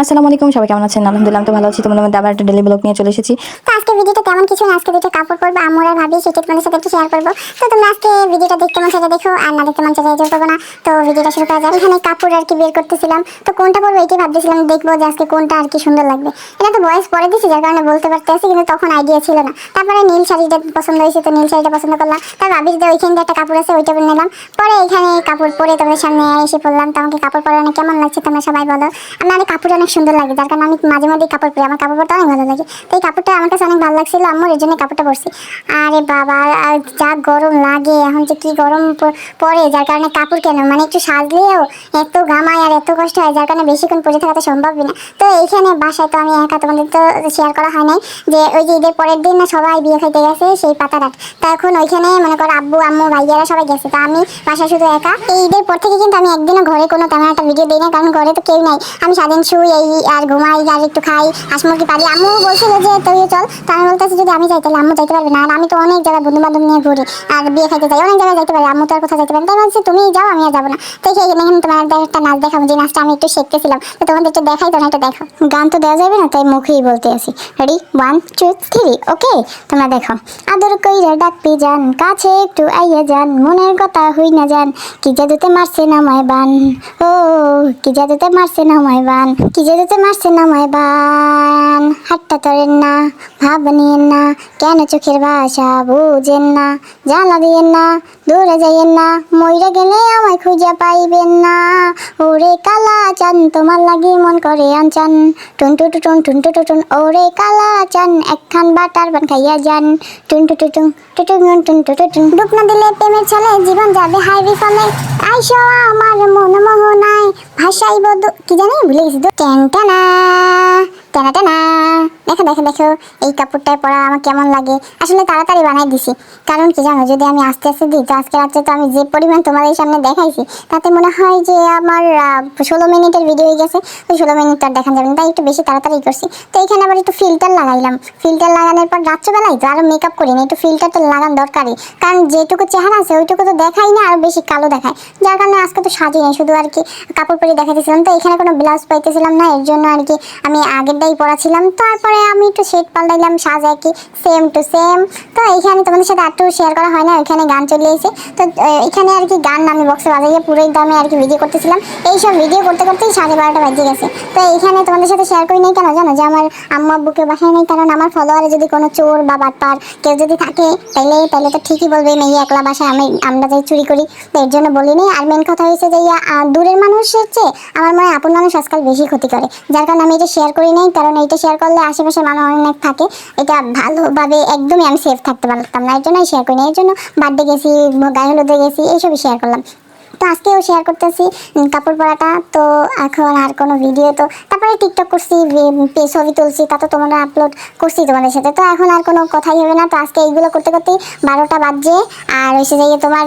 আসসালামু আলাইকুম, সবাই কেমন আছেন? আলহামদুলিল্লাহ, আমি তো ভালো আছি। তোমাদের মধ্যে আবার একটা ডেলি ব্লগ নিয়ে চলে এসেছি। ভিডিওটা তেমন কিছু না। আজকে দুটো কাপড় পরবো আম্মুর আর ভাবি সেটা তোমাদের সাথে একটু শেয়ার করব। তো তোমরা আজকে ভিডিওটা দেখতে মন চাইলে দেখো, আর না দেখতে মন চাইলে এজোর করব না। তো ভিডিওটা শুরু করা যাক। এখানে কাপড় আর কি বের করতেছিলাম। তো কোনটা পরবো এটাই ভাবতেছিলাম, দেখব যে আজকে কোনটা আর কি সুন্দর লাগবে। এটা তো বয়স পরে দিছি, যার কারণে বলতে পারতে আছি কিন্তু তখন আইডিয়া ছিল না। তারপরে নীল শাড়িটা পছন্দ হয়েছে, তো নীল শাড়িটা পছন্দ করলাম। তার ভাবির যে ওইখান দিয়ে একটা কাপড় আছে, ওইটা পরে নিলাম। পরে এখানে কাপড় পরে তোমাদের সামনে এসে পড়লাম। তো আমাকে কাপড় পরে অনেক কেমন লাগছে, তোমরা সবাই বলো। আমার অনেক কাপড় অনেক সুন্দর লাগে, যার কারণে আমি মাঝে মাঝে কাপড় পরি। আমার কাপড় পরতে অনেক ভালো লাগে। তো এই কাপড়টা আমার কাছে অনেক ভালো লাগছিল আম্মুর এর জন্য কাপড়টা পরছি। আরে বাবা যা গরম লাগে, এখন যে কি গরম প- পড়ে যার কারণে কাপড় কেন? মানে একটু সাজলেও এত ঘামায় আর এত কষ্ট হয়, যার কারণে বেশিক্ষণ পরে থাকা তো সম্ভবই না। তো এইখানে বাসায় তো আমি একা, তোমাদের তো শেয়ার করা হয় নাই যে, ওই যে ঈদের পরের দিন না সবাই বিয়ে খাইতে গেছে, সেই পাতারাট তা এখন ওইখানে মনে করো আব্বু, আম্মু, ভাইয়ারা সবাই গেছে, তা আমি বাসায় শুধু একা। এই ঈদের পর থেকে কিন্তু আমি একদিনও ঘরে কোনো তেমন একটা ভিডিও দিই না কারণ ঘরে তো কেউ নাই। আমি সারাদিন শুই, এই, আর ঘুমাই, আর একটু খাই হাঁসমুরগি পারি আম্মু বলছিল যে, তুইও চল। তা আমি বলতেছি যদি আমি যাই, তাহলে আম্মু যাইতে পারবে না। আর আমি তো অনেক জায়গায় বন্ধু বান্ধব নিয়ে ঘুরি, আর বিয়ে খাইতে যাই, অনেক জায়গায় যাইতে পারি। আম্মু তো আর কোথাও যাইতে পারি তাই বলছি তুমি যাও, আমি আর যাব না। তো এখানে এখানে তোমার একটা নাচ দেখাবো, যে নাচটা আমি একটু শিখতেছিলাম। তো তোমাদের একটু দেখাই, তোমরা একটু দেখো। গান তো দেওয়া যাবে না, তাই মুখেই বলতে আসি ready one two three okay তোমরা দেখো। আদর কইরা ডাকতে যান কাছে একটু আইয়া যান, মনের কথা হই না যান কি জাদুতে মারছে না মায় বান? ও, কি জাদুতে মারছে না মায় বান? কি জাদুতে মারছে না মায় বান? হাতটা তরেন না, ভাব নিয়েন না, কেন চোখের ভাষা বুঝেন না, জ্বালা দিয়েন না, দূরে যাইয়েন না, মইরা গেলে আমায় খুঁজে পাইবেন না। ওরে কালা চান, তোমার লাগি মন করে আনচান। টুন টু টু টুন টুন টু টু টুন, ওরে কালা চান, একখান বাটার বান খাইয়া যান। টুন টু টু টুন টু টু টুন টুন, টু টু টুন। ডুব না দিলে প্রেমের ছলে জীবন যাবে হাই বিফলে। আইসো আমার মন মোহনায় ভাষাই বধু কি জানি, ভুলে গেছি তো টেন টানা টানা টানা। দেখো দেখো দেখো, এই কাপড়টায় পরা আমার কেমন লাগে। আসলে তাড়াতাড়ি বানাই দিছি। কারণ কি জানো, যদি আমি আস্তে আস্তে দিই, তো আজকে রাত্রে তো আমি যে পরিমাণ তোমাদের সামনে দেখাইছি, তাতে মনে হয় যে আমার ষোলো মিনিটের ভিডিও হয়ে গেছে। ওই ষোলো মিনিট আর দেখা যাবে না। তাই একটু বেশি তাড়াতাড়ি করছি। তো এখানে আবার একটু ফিল্টার লাগাইলাম। ফিল্টার লাগানোর পর রাত্রেবেলায় তো আরও মেকআপ করি না, একটু ফিল্টার তো লাগান দরকারই। কারণ যেটুকু চেহারা আছে, ওইটুকু তো দেখাই না, আর বেশি কালো দেখায়। যার কারণে আজকে তো সাজি নাই, শুধু আর কি কাপড় পরে দেখাতেছিলাম তো এখানে কোনো ব্লাউজ পাইতেছিলাম না, এর জন্য আর কি আমি আগেরটাই পরাছিলাম। তারপরে আমি একটু শেড পাল্টাইলাম সাজ আর কি সেম টু সেম তো এইখানে তোমাদের সাথে একটু শেয়ার করা হয় না ওইখানে গান চলে এসে তো এখানে আর কি গান আমি বক্সে বাজাইয়ে পুরোই দামে আর কি ভিডিও করতেছিলাম। এইসব ভিডিও করতে করতেই সাড়ে বারোটা বাজে গেছে। তো এইখানে তোমাদের সাথে শেয়ার করি নাই কেন জানো? যে আমার আম্মা আব্বুকে বাসায় নেই কারণ আমার ফলোয়ারে যদি কোনো চোর বা বাটপার কেউ যদি থাকে তাইলে তাহলে তো ঠিকই বলবে মেয়ে একলা বাসায় আমি আমরা যাই চুরি করি। তো এর জন্য বলিনি। আর মেন কথা হয়েছে যে ইয়া, দূরের মানুষের চেয়ে আমার মনে হয় আপন মানুষ আজকাল বেশি ক্ষতি করে। যার কারণে আমি এটা শেয়ার করি নাই কারণ এইটা শেয়ার করলে আশেপাশে মানুষ অনেক থাকে, এটা ভালোভাবে একদমই আমি সেফ থাকতে পারতাম না এর জন্যই শেয়ার করিনি এর জন্য বার্থডে গেছি, গায়ে হলুদে গেছি, এইসবই শেয়ার করলাম। তো আজকেও শেয়ার করতেছি কাপড় পরাটা। তো এখন আর কোনো ভিডিও তো তারপরে টিকটক করছি ছবি তুলছি, তা তো তোমরা আপলোড করছি তোমাদের সাথে। তো এখন আর কোনো কথাই হবে না। তো আজকে এইগুলো করতে করতেই বারোটা বাজছে, আর এসে যাইয়ে তোমার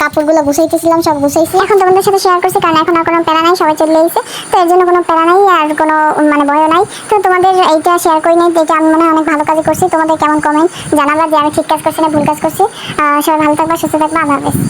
কাপড়গুলো গুছাইতেছিলাম, সব গুছাইছি। এখন তোমাদের সাথে শেয়ার করছি, কারণ এখন আর কোনো প্যারা নাই, সবাই চলে এসেছে তো এর জন্য কোনো প্যারা নাই, আর কোনো মানে ভয় নাই। তো তোমাদের এইটা শেয়ার করি নাই এটা আমি মনে হয় অনেক ভালো কাজ করছি। তোমাদের কেমন কমেন্ট জানাবা যে আমি ঠিক কাজ করছি না ভুল কাজ করছি। সবাই ভালো থাকবা, সুস্থ থাকবা, আল্লাহ হাফেজ।